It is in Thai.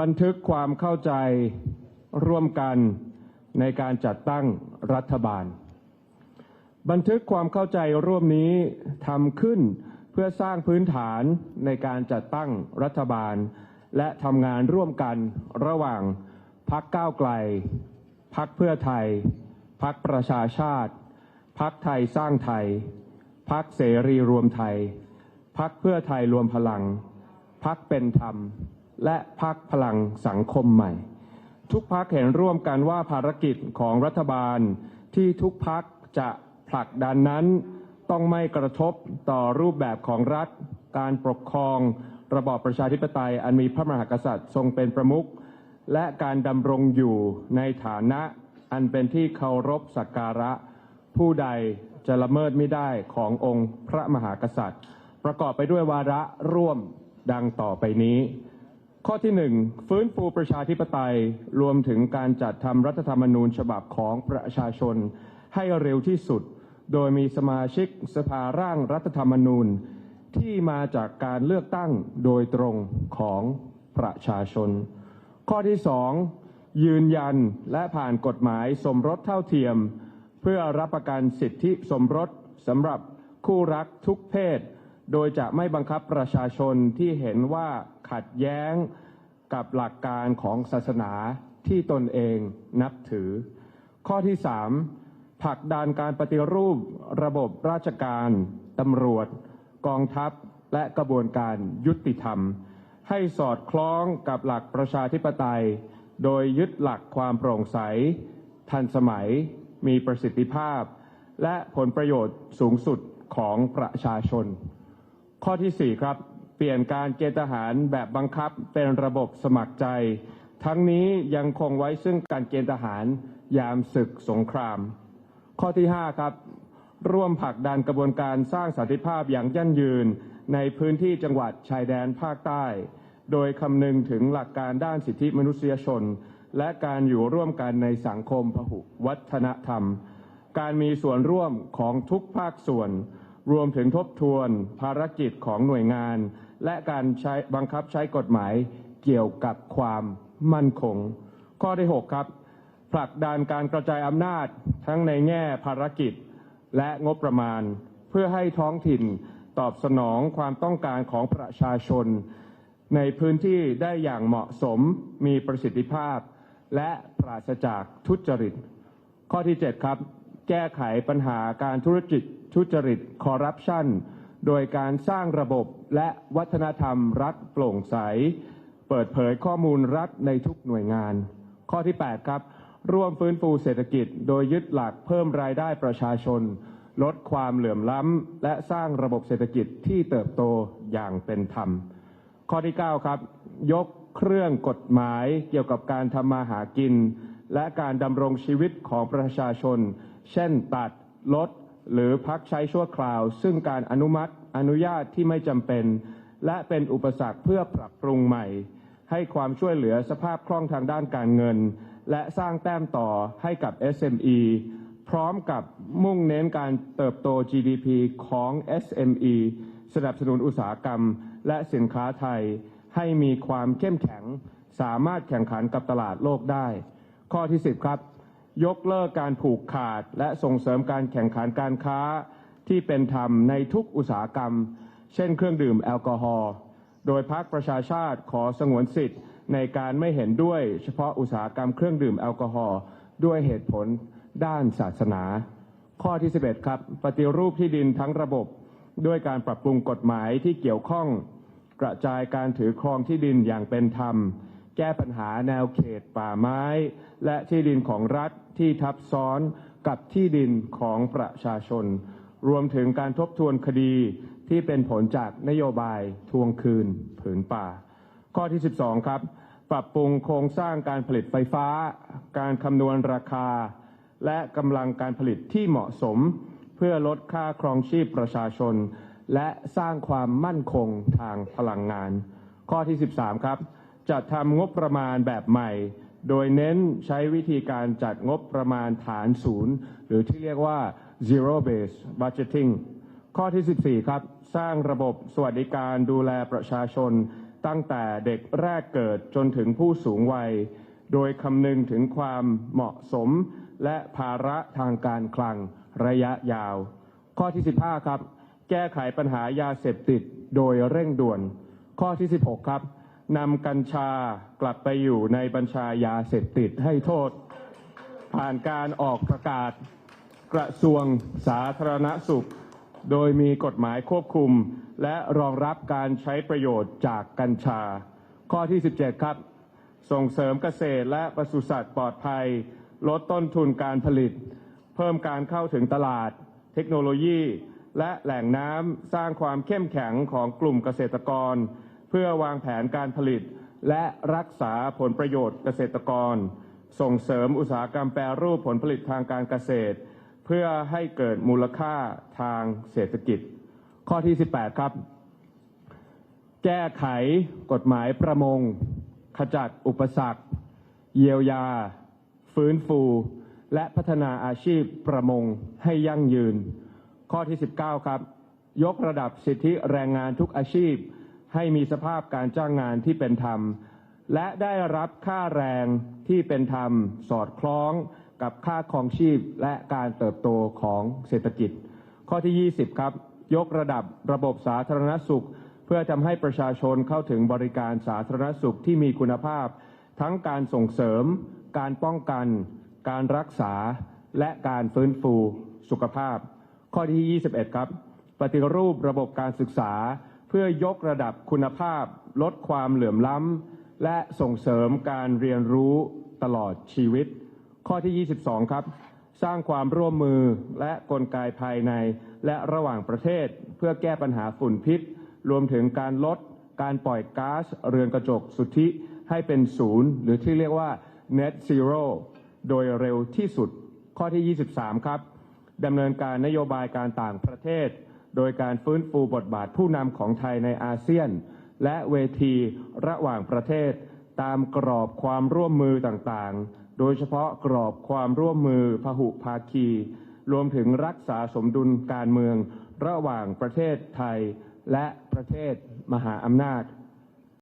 บันทึกความเข้าใจร่วมกันในการจัดตั้งรัฐบาล บันทึกความเข้าใจร่วมนี้ทำขึ้นเพื่อสร้างพื้นฐานในการจัดตั้งรัฐบาล และทำงานร่วมกันระหว่างพักก้าวไกลพักเพื่อไทยพักประชาชาติพักไทยสร้างไทยพักเสรีรวมไทยพักเพื่อไทยรวมพลังพักเป็นธรรม และพักพลังสังคมใหม่ ทุกพักเห็นร่วมกันว่าภารกิจของรัฐบาลที่ทุกพักจะผลักดันนั้น ต้องไม่กระทบต่อรูปแบบของรัฐ การปกครอง ระบอบประชาธิปไตย อันมีพระมหากษัตริย์ทรงเป็นประมุขและการดำรงอยู่ในฐานะอันเป็นที่เคารพสักการะ ผู้ใดจะละเมิดไม่ได้ขององค์พระมหากษัตริย์ ประกอบไปด้วยวาระร่วมดังต่อไปนี้ ข้อที่หนึ่งฟื้นฟูประชาธิปไตย รวมถึงการจัดทำรัฐธรรมนูญฉบับของประชาชน ให้เร็วที่สุด โดยมีสมาชิกสภาร่างรัฐธรรมนูญ ที่มาจากการเลือกตั้งโดยตรงของประชาชน ข้อที่สองยืนยันและผ่านกฎหมายสมรสเท่าเทียม เพื่อรับประกันสิทธิสมรสสำหรับคู่รักทุกเพศ โดยจะไม่บังคับประชาชนที่เห็นว่า ขัดแย้งกับหลักการของศาสนาที่ตนเองนับถือ ข้อที่สามผลักดันการปฏิรูประบบราชการตำรวจ กองทัพ และกระบวนการยุติธรรม ให้สอดคล้องกับหลักประชาธิปไตย โดยยึดหลักความโปร่งใส ทันสมัย มีประสิทธิภาพ และผลประโยชน์สูงสุดของประชาชน ข้อที่ 4 ครับ ปลี่ยนการเกณฑ์ทหารแบบบังคับเป็นระบบสมัครใจ ทั้งนี้ยังคงไว้ซึ่งการเกณฑ์ทหารยามศึกสงคราม ข้อที่ 5 ครับ ร่วมผลักดันกระบวนการสร้างสันติภาพอย่างยั่งยืน ในพื้นที่จังหวัดชายแดนภาคใต้ โดยคำนึงถึงหลักการด้านสิทธิมนุษยชน และการอยู่ร่วมกันในสังคมพหุวัฒนธรรม การมีส่วนร่วมของทุกภาคส่วน รวมถึงทบทวน ภารกิจของหน่วยงาน และการใช้บังคับใช้กฎหมายเกี่ยวกับความมั่นคง ข้อที่ 6 ครับ ผลักดันการกระจายอำนาจทั้งในแง่ภารกิจและงบประมาณ เพื่อให้ท้องถิ่นตอบสนองความต้องการของประชาชน ในพื้นที่ได้อย่างเหมาะสมมีประสิทธิภาพ และปราศจากทุจริต ข้อที่ 7 ครับ แก้ไขปัญหาการธุรกิจทุจริตคอร์รัปชัน โดยการสร้างระบบและวัฒนธรรมรัฐโปร่งใส เปิดเผยข้อมูลรัฐในทุกหน่วยงาน ข้อที่ 8 ครับ ร่วมฟื้นฟูเศรษฐกิจ โดยยึดหลักเพิ่มรายได้ประชาชน ลดความเหลื่อมล้ำ และสร้างระบบเศรษฐกิจที่เติบโตอย่างเป็นธรรม ข้อที่ 9 ครับ ยกเครื่องกฎหมายเกี่ยวกับการทำมาหากิน และการดำรงชีวิตของประชาชน เช่นตัดลด หรือพักใช้ชั่วคราว ซึ่งการอนุมัติอนุญาตที่ไม่จำเป็น และเป็นอุปสรรคเพื่อปรับปรุงใหม่ ให้ความช่วยเหลือสภาพคล่องทางด้านการเงิน และสร้างแต้มต่อให้กับ SME พร้อมกับมุ่งเน้นการเติบโต GDP ของ SME สนับสนุนอุตสาหกรรม และสินค้าไทย ให้มีความเข้มแข็ง สามารถแข่งขันกับตลาดโลกได้ ข้อที่ 10 ครับ ยกเลิกการผูกขาด และส่งเสริมการแข่งขันการค้าที่เป็นธรรมในทุกอุตสาหกรรม เช่นเครื่องดื่มแอลกอฮอล์โดยพรรคประชาชาติขอสงวนสิทธิ์ ในการไม่เห็นด้วยเฉพาะอุตสาหกรรมเครื่องดื่มแอลกอฮอล์ด้วยเหตุผลด้านศาสนา ข้อที่ 11 ครับ ปฏิรูปที่ดินทั้งระบบ ด้วยการปรับปรุงกฎหมายที่เกี่ยวข้อง กระจายการถือครองที่ดินอย่างเป็นธรรม แก้ปัญหาแนวเขตป่าไม้ และที่ดินของรัฐที่ทับซ้อนกับที่ดินของประชาชน รวมถึงการทบทวนคดีที่เป็นผลจากนโยบายทวงคืนผืนป่า ข้อที่ 12 ครับ ปรับปรุงโครงสร้างการผลิตไฟฟ้า การคำนวณราคา และกำลังการผลิตที่เหมาะสม เพื่อลดค่าครองชีพประชาชน และสร้างความมั่นคงทางพลังงาน ข้อที่ 13 ครับ จัดทำงบประมาณแบบใหม่ โดยเน้นใช้วิธีการจัดงบประมาณฐานศูนย์ หรือที่เรียกว่า zero base budgeting ข้อที่ 14 ครับ สร้างระบบสวัสดิการดูแลประชาชน ตั้งแต่เด็กแรกเกิดจนถึงผู้สูงวัย โดยคำนึงถึงความเหมาะสม และภาระทางการคลังระยะยาว ข้อที่ 15 ครับ แก้ไขปัญหายาเสพติดโดยเร่งด่วน ข้อที่ 16 ครับ นำกัญชากลับไปอยู่ในบัญชายาเสพติดให้โทษ ผ่านการออกประกาศกระทรวงสาธารณสุข โดยมีกฎหมายควบคุม และรองรับการใช้ประโยชน์จากกัญชา ข้อที่ 17 ครับ ส่งเสริมเกษตรและปศุสัตว์ปลอดภัย ลดต้นทุนการผลิต เพิ่มการเข้าถึงตลาด เทคโนโลยี และแหล่งน้ำสร้างความเข้มแข็งของกลุ่มเกษตรกร เพื่อวางแผนการผลิต และรักษาผลประโยชน์เกษตรกร ส่งเสริมอุตสาหกรรมแปรรูปผลผลิตทางการเกษตร เพื่อให้เกิดมูลค่าทางเศรษฐกิจ ข้อที่ 18 ครับ แก้ไขกฎหมายประมง ขจัดอุปสรรค เยียวยา ฟื้นฟู และพัฒนาอาชีพประมงให้ยั่งยืน ข้อที่ 19 ครับ ยกระดับสิทธิแรงงานทุกอาชีพ ให้มีสภาพการจ้างงานที่เป็นธรรม และได้รับค่าแรงที่เป็นธรรม สอดคล้องกับค่าครองชีพและการเติบโตของเศรษฐกิจ ข้อที่ 20 ครับ ยกระดับระบบสาธารณสุข เพื่อทำให้ประชาชนเข้าถึงบริการสาธารณสุขที่มีคุณภาพ ทั้งการส่งเสริม การป้องกัน การรักษา และการฟื้นฟูสุขภาพ ข้อที่ 21 ครับ ปฏิรูประบบการศึกษา เพื่อยกระดับคุณภาพ ลดความเหลื่อมล้ำ และส่งเสริมการเรียนรู้ตลอดชีวิต ข้อที่ 22 ครับ สร้างความร่วมมือและกลไกภายในและระหว่างประเทศ เพื่อแก้ปัญหาฝุ่นพิษ รวมถึงการลดการปล่อยก๊าซเรือนกระจกสุทธิให้เป็นศูนย์หรือที่เรียกว่า net zero โดยเร็วที่สุด ข้อที่ 23 ครับดำเนินการนโยบายการต่างประเทศ โดยการฟื้นฟูบทบาทผู้นำของไทยในอาเซียน และเวทีระหว่างประเทศ ตามกรอบความร่วมมือต่างๆ โดยเฉพาะกรอบความร่วมมือพหุภาคี รวมถึงรักษาสมดุลการเมือง ระหว่างประเทศไทยและประเทศมหาอำนาจ